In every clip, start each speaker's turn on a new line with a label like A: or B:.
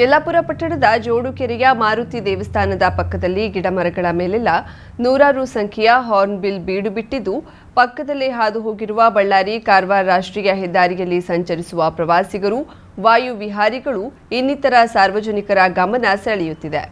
A: ಯಲ್ಲಾಪುರ ಪಟ್ಟಣದ ಜೋಡುಕೆರೆಯ ಮಾರುತಿ ದೇವಸ್ಥಾನದ ಪಕ್ಕದಲ್ಲಿ ಗಿಡಮರಗಳ ಮೇಲೆಲ್ಲ ನೂರಾರು ಸಂಖ್ಯೆಯ ಹಾರ್ನ್ಬಿಲ್ ಬೀಡು ಬಿಟ್ಟಿದ್ದು, ಪಕ್ಕದಲ್ಲೇ ಹಾದು ಹೋಗಿರುವ ಬಳ್ಳಾರಿ ಕಾರವಾರ ರಾಷ್ಟ್ರೀಯ ಹೆದ್ದಾರಿಯಲ್ಲಿ ಸಂಚರಿಸುವ ಪ್ರವಾಸಿಗರು, ವಾಯು ವಿಹಾರಿಗಳು, ಇನ್ನಿತರ ಸಾರ್ವಜನಿಕರ ಗಮನ ಸೆಳೆಯುತ್ತಿದೆ.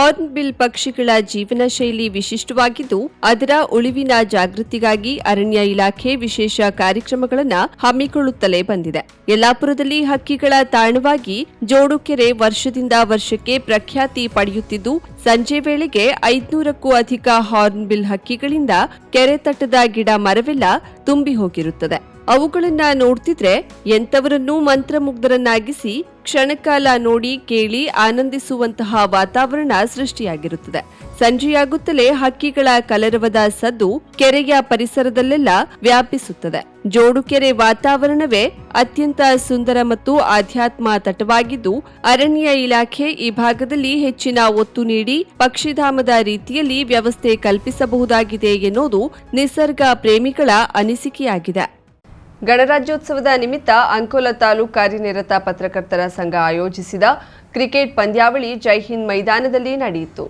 A: ಹಾರ್ನ್ಬಿಲ್ ಪಕ್ಷಿಗಳ ಜೀವನ ಶೈಲಿ ವಿಶಿಷ್ಟವಾಗಿದ್ದು, ಅದರ ಉಳಿವಿನ ಜಾಗೃತಿಗಾಗಿ ಅರಣ್ಯ ಇಲಾಖೆ ವಿಶೇಷ ಕಾರ್ಯಕ್ರಮಗಳನ್ನು ಹಮ್ಮಿಕೊಳ್ಳುತ್ತಲೇ ಬಂದಿದೆ. ಯಲ್ಲಾಪುರದಲ್ಲಿ ಹಕ್ಕಿಗಳ ತಾಣವಾಗಿ ಜೋಡುಕೆರೆ ವರ್ಷದಿಂದ ವರ್ಷಕ್ಕೆ ಪ್ರಖ್ಯಾತಿ ಪಡೆಯುತ್ತಿದ್ದು, ಸಂಜೆ ವೇಳೆಗೆ ಐದುನೂರಕ್ಕೂ ಅಧಿಕ ಹಾರ್ನ್ಬಿಲ್ ಹಕ್ಕಿಗಳಿಂದ ಕೆರೆ ತಟ್ಟದ ಗಿಡ ಮರವೆಲ್ಲ ತುಂಬಿ ಹೋಗಿರುತ್ತದೆ. ಅವುಗಳನ್ನ ನೋಡ್ತಿದ್ರೆ ಎಂತವರನ್ನೂ ಮಂತ್ರಮುಗ್ಧರನ್ನಾಗಿಸಿ ಕ್ಷಣಕಾಲ ನೋಡಿ, ಕೇಳಿ, ಆನಂದಿಸುವಂತಹ ವಾತಾವರಣ ಸೃಷ್ಟಿಯಾಗಿರುತ್ತದೆ. ಸಂಜೆಯಾಗುತ್ತಲೇ ಹಕ್ಕಿಗಳ ಕಲರವದ ಸದ್ದು ಕೆರೆಯ ಪರಿಸರದಲ್ಲೆಲ್ಲ ವ್ಯಾಪಿಸುತ್ತದೆ. ಜೋಡುಕೆರೆ ವಾತಾವರಣವೇ ಅತ್ಯಂತ ಸುಂದರ ಮತ್ತು ಆಧ್ಯಾತ್ಮ ತಟವಾಗಿದ್ದು, ಅರಣ್ಯ ಇಲಾಖೆ ಈ ಭಾಗದಲ್ಲಿ ಹೆಚ್ಚಿನ ಒತ್ತು ನೀಡಿ, ಪಕ್ಷಿಧಾಮದ ರೀತಿಯಲ್ಲಿ ವ್ಯವಸ್ಥೆ ಕಲ್ಪಿಸಬಹುದಾಗಿದೆ ಎನ್ನುವುದು ನಿಸರ್ಗ ಪ್ರೇಮಿಗಳ ಅನಿಸಿಕೆಯಾಗಿದೆ. ಗಣರಾಜ್ಯೋತ್ಸವದ ನಿಮಿತ್ತ ಅಂಕೋಲ ತಾಲೂಕು ಕಾರ್ಯನಿರತ ಪತ್ರಕರ್ತರ ಸಂಘ ಆಯೋಜಿಸಿದ ಕ್ರಿಕೆಟ್ ಪಂದ್ಯಾವಳಿ ಜೈಹಿಂದ್ ಮೈದಾನದಲ್ಲಿ ನಡೆಯಿತು.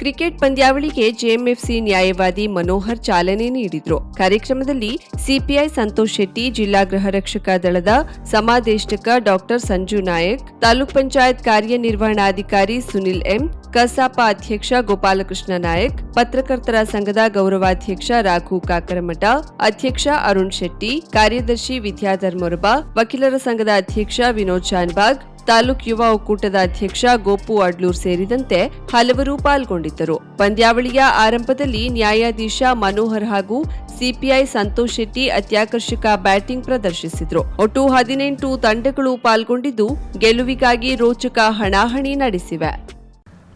A: ಕ್ರಿಕೆಟ್ ಪಂದ್ಯಾವಳಿಗೆ ಜೆಎಂಎಫ್ಸಿ ನ್ಯಾಯವಾದಿ ಮನೋಹರ್ ಚಾಲನೆ ನೀಡಿದ್ರು. ಕಾರ್ಯಕ್ರಮದಲ್ಲಿ ಸಿಪಿಐ ಸಂತೋಷ್ ಶೆಟ್ಟಿ, ಜಿಲ್ಲಾ ಗೃಹ ರಕ್ಷಕ ದಳದ ಸಮಾದೇಷ್ಟಕ ಡಾಕ್ಟರ್ ಸಂಜು ನಾಯಕ್, ತಾಲೂಕ್ ಪಂಚಾಯತ್ ಕಾರ್ಯನಿರ್ವಹಣಾಧಿಕಾರಿ ಸುನಿಲ್ ಎಂ, ಕಸಾಪ ಅಧ್ಯಕ್ಷ ಗೋಪಾಲಕೃಷ್ಣ ನಾಯಕ್, ಪತ್ರಕರ್ತರ ಸಂಘದ ಗೌರವಾಧ್ಯಕ್ಷ ರಾಘು ಕಾಕರಮಠ, ಅಧ್ಯಕ್ಷ ಅರುಣ್ ಶೆಟ್ಟಿ, ಕಾರ್ಯದರ್ಶಿ ವಿದ್ಯಾಧರ್ ಮೊರಬಾ, ವಕೀಲರ ಸಂಘದ ಅಧ್ಯಕ್ಷ ವಿನೋದ್ ಶಾನ್ಬಾಗ್ ತಾಲೂಕ್ ಯುವ ಒಕ್ಕೂಟದ ಅಧ್ಯಕ್ಷ ಗೋಪು ಅಡ್ಲೂರ್ ಸೇರಿದಂತೆ ಹಲವರು ಪಾಲ್ಗೊಂಡಿದ್ದರು. ಪಂದ್ಯಾವಳಿಯ ಆರಂಭದಲ್ಲಿ ನ್ಯಾಯಾಧೀಶ ಮನೋಹರ್ ಹಾಗೂ ಸಿಪಿಐ ಸಂತೋಷ್ ಶೆಟ್ಟಿ ಅತ್ಯಾಕರ್ಷಕ ಬ್ಯಾಟಿಂಗ್ ಪ್ರದರ್ಶಿಸಿದ್ರು. ಒಟ್ಟು ಹದಿನೆಂಟು ತಂಡಗಳು ಪಾಲ್ಗೊಂಡಿದ್ದು ಗೆಲುವಿಗಾಗಿ ರೋಚಕ ಹಣಾಹಣಿ ನಡೆಸಿವೆ.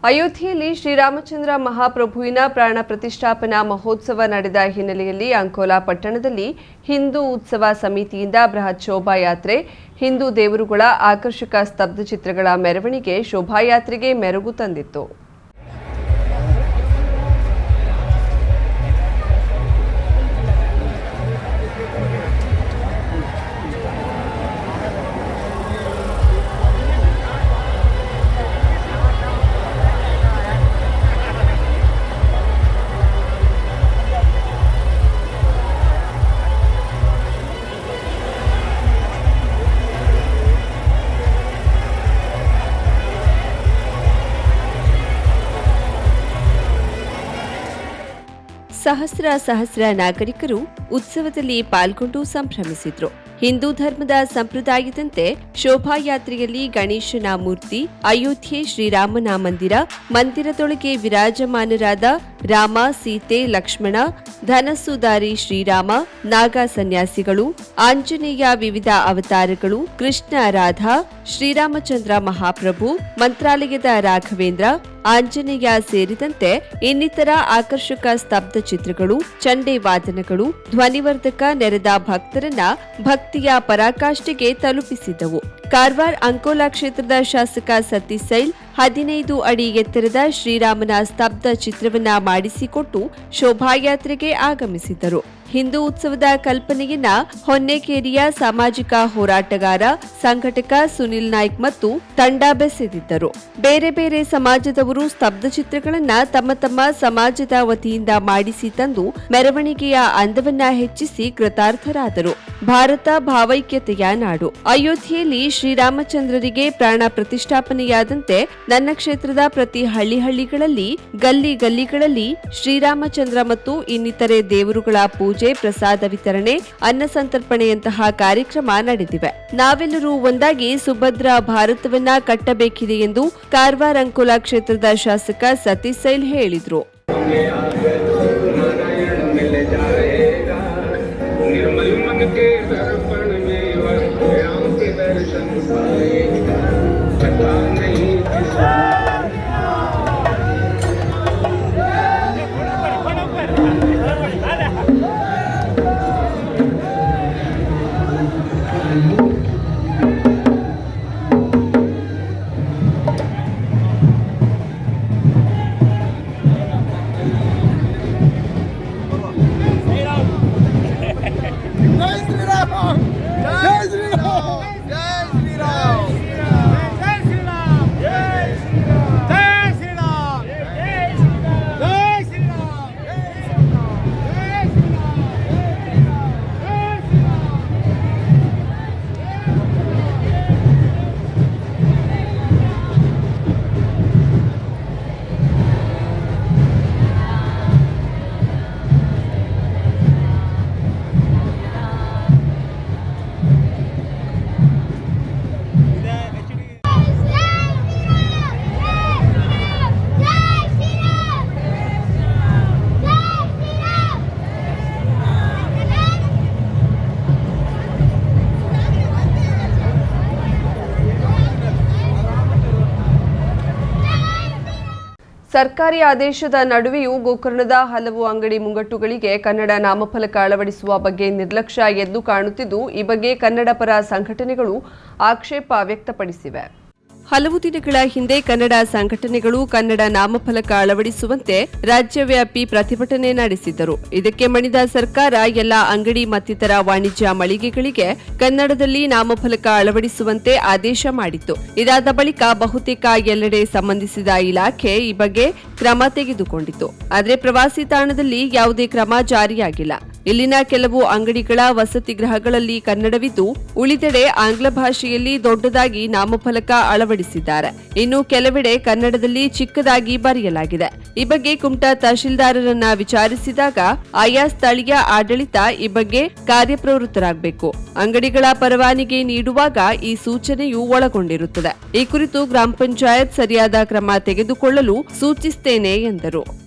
A: ಅಯೋಧ್ಯೆಯಲ್ಲಿ ಶ್ರೀರಾಮಚಂದ್ರ ಮಹಾಪ್ರಭುವಿನ ಪ್ರಾಣ ಪ್ರತಿಷ್ಠಾಪನಾ ಮಹೋತ್ಸವ ನಡೆದ ಹಿನ್ನೆಲೆಯಲ್ಲಿ ಅಂಕೋಲಾ ಪಟ್ಟಣದಲ್ಲಿ ಹಿಂದೂ ಉತ್ಸವ ಸಮಿತಿಯಿಂದ ಬೃಹತ್ ಶೋಭಾಯಾತ್ರೆ. ಹಿಂದೂ ದೇವರುಗಳ ಆಕರ್ಷಕ ಸ್ತಬ್ಧ ಚಿತ್ರಗಳ ಮೆರವಣಿಗೆ ಶೋಭಾಯಾತ್ರೆಗೆ ಮೆರುಗು ತಂದಿತ್ತು. ಸಹಸ್ರ ಸಹಸ್ರ ನಾಗರಿಕರು ಉತ್ಸವದಲ್ಲಿ ಪಾಲ್ಗೊಂಡು ಸಂಭ್ರಮಿಸಿದ್ರು. ಹಿಂದೂ ಧರ್ಮದ ಸಂಪ್ರದಾಯದಂತೆ ಶೋಭಾಯಾತ್ರೆಯಲ್ಲಿ ಗಣೇಶನ ಮೂರ್ತಿ, ಅಯೋಧ್ಯೆ ಶ್ರೀರಾಮನ ಮಂದಿರ, ಮಂದಿರದೊಳಗೆ ವಿರಾಜಮಾನರಾದ ರಾಮ, ಸೀತೆ, ಲಕ್ಷ್ಮಣ ಧನಸುದಾರಿ ಶ್ರೀರಾಮ, ನಾಗ ಸನ್ಯಾಸಿಗಳು, ಆಂಜನೇಯ ವಿವಿಧ ಅವತಾರಗಳು, ಕೃಷ್ಣ, ರಾಧಾ ಶ್ರೀರಾಮಚಂದ್ರ ಮಹಾಪ್ರಭು, ಮಂತ್ರಾಲಯದ ರಾಘವೇಂದ್ರ, ಆಂಜನೇಯ ಸೇರಿದಂತೆ ಇನ್ನಿತರ ಆಕರ್ಷಕ ಸ್ತಬ್ಧ ಚಿತ್ರಗಳು, ಚಂಡೆ ವಾದನಗಳು, ಧ್ವನಿವರ್ಧಕ ನೆರೆದ ಭಕ್ತರನ್ನ ಭಕ್ತಿಯ ಪರಾಕಾಷ್ಠೆಗೆ ತಲುಪಿಸಿದವು. ಕಾರವಾರ ಅಂಕೋಲಾ ಕ್ಷೇತ್ರದ ಶಾಸಕ ಸತೀಶ್ ಸೈಲ್ ಹದಿನೈದು ಅಡಿ ಎತ್ತರದ ಶ್ರೀರಾಮನ ಸ್ತಬ್ಧ ಚಿತ್ರವನ್ನ ಮಾಡಿಸಿಕೊಟ್ಟು ಶೋಭಾಯಾತ್ರೆಗೆ ಆಗಮಿಸಿದ್ದರು ಹಿಂದೂ ಉತ್ಸವದ ಕಲ್ಪನೆಯನ್ನ ಹೊನ್ನೇಕೇರಿಯ ಸಾಮಾಜಿಕ ಹೋರಾಟಗಾರ ಸಂಘಟಕ ಸುನಿಲ್ ನಾಯ್ಕ್ ಮತ್ತು ತಂಡ ಬೆಸೆದಿದ್ದರು. ಬೇರೆ ಬೇರೆ ಸಮಾಜದವರು ಸ್ತಬ್ಧ ಚಿತ್ರಗಳನ್ನ ತಮ್ಮ ತಮ್ಮ ಸಮಾಜದ ವತಿಯಿಂದ ಮಾಡಿಸಿ ತಂದು ಮೆರವಣಿಗೆಯ ಅಂದವನ್ನ ಹೆಚ್ಚಿಸಿ ಕೃತಾರ್ಥರಾದರು. ಭಾರತ ಭಾವೈಕ್ಯತೆಯ ನಾಡು. ಅಯೋಧ್ಯೆಯಲ್ಲಿ ಶ್ರೀರಾಮಚಂದ್ರರಿಗೆ ಪ್ರಾಣ ಪ್ರತಿಷ್ಠಾಪನೆಯಾದಂತೆ ನನ್ನ ಕ್ಷೇತ್ರದ ಪ್ರತಿ ಹಳ್ಳಿ ಹಳ್ಳಿಗಳಲ್ಲಿ ಗಲ್ಲಿ ಗಲ್ಲಿಗಳಲ್ಲಿ ಶ್ರೀರಾಮಚಂದ್ರ ಮತ್ತು ಇನ್ನಿತರೆ ದೇವರುಗಳ ಪೂಜೆ ಪ್ರಸಾದ ವಿತರಣೆ, ಅನ್ನ ಸಂತರ್ಪಣೆಯಂತಹ ಕಾರ್ಯಕ್ರಮ ನಡೆದಿವೆ. ನಾವೆಲ್ಲರೂ ಒಂದಾಗಿ ಸುಭದ್ರ ಭಾರತವನ್ನ ಕಟ್ಟಬೇಕಿದೆ ಎಂದು ಕಾರವಾರ ಅಂಕೋಲಾ ಕ್ಷೇತ್ರದ ಶಾಸಕ ಸತೀಶ್ ಸೈಲ್ ಹೇಳಿದ್ರು. ಸರ್ಕಾರಿ ಆದೇಶದ ನಡುವೆಯೂ ಗೋಕರ್ಣದ ಹಲವು ಅಂಗಡಿ ಮುಂಗಟ್ಟುಗಳಿಗೆ ಕನ್ನಡ ನಾಮಫಲಕ ಅಳವಡಿಸುವ ಬಗ್ಗೆ ನಿರ್ಲಕ್ಷ್ಯ ಎದ್ದು ಕಾಣುತ್ತಿದ್ದು, ಈ ಬಗ್ಗೆ ಕನ್ನಡ ಪರ ಸಂಘಟನೆಗಳು ಆಕ್ಷೇಪ ವ್ಯಕ್ತಪಡಿಸಿವೆ. ಹಲವು ದಿನಗಳ ಹಿಂದೆ ಕನ್ನಡ ಸಂಘಟನೆಗಳು ಕನ್ನಡ ನಾಮಫಲಕ ಅಳವಡಿಸುವಂತೆ ರಾಜ್ಯವ್ಯಾಪಿ ಪ್ರತಿಭಟನೆ ನಡೆಸಿದ್ದರು. ಇದಕ್ಕೆ ಮಣಿದ ಸರ್ಕಾರ ಎಲ್ಲ ಅಂಗಡಿ ಮತ್ತಿತರ ವಾಣಿಜ್ಯ ಮಳಿಗೆಗಳಿಗೆ ಕನ್ನಡದಲ್ಲಿ ನಾಮಫಲಕ ಅಳವಡಿಸುವಂತೆ ಆದೇಶ ಮಾಡಿತ್ತು. ಇದಾದ ಬಳಿಕ ಬಹುತೇಕ ಎಲ್ಲೆಡೆ ಸಂಬಂಧಿಸಿದ ಇಲಾಖೆ ಈ ಬಗ್ಗೆ ಕ್ರಮ ತೆಗೆದುಕೊಂಡಿತು ಆದರೆ ಪ್ರವಾಸಿ ತಾಣದಲ್ಲಿ ಯಾವುದೇ ಕ್ರಮ ಜಾರಿಯಾಗಿಲ್ಲ. ಇಲ್ಲಿನ ಕೆಲವು ಅಂಗಡಿಗಳ ವಸತಿ ಗೃಹಗಳಲ್ಲಿ ಕನ್ನಡವಿದ್ದು, ಉಳಿದೆಡೆ ಆಂಗ್ಲ ಭಾಷೆಯಲ್ಲಿ ದೊಡ್ಡದಾಗಿ ನಾಮಫಲಕ ಅಳವಡಿಸಿದ್ದಾರೆ. ಇನ್ನು ಕೆಲವೆಡೆ ಕನ್ನಡದಲ್ಲಿ ಚಿಕ್ಕದಾಗಿ ಬರೆಯಲಾಗಿದೆ. ಈ ಬಗ್ಗೆ ಕುಮಟಾ ತಹಶೀಲ್ದಾರರನ್ನ ವಿಚಾರಿಸಿದಾಗ, ಆಯಾ ಸ್ಥಳೀಯ ಆಡಳಿತ ಈ ಬಗ್ಗೆ ಕಾರ್ಯಪ್ರವೃತ್ತರಾಗಬೇಕು. ಅಂಗಡಿಗಳ ಪರವಾನಿಗೆ ನೀಡುವಾಗ ಈ ಸೂಚನೆಯು ಒಳಗೊಂಡಿರುತ್ತದೆ. ಈ ಕುರಿತು ಗ್ರಾಮ ಪಂಚಾಯತ್ ಸರಿಯಾದ ಕ್ರಮ ತೆಗೆದುಕೊಳ್ಳಲು ಸೂಚಿಸುತ್ತೇನೆ ಎಂದರು.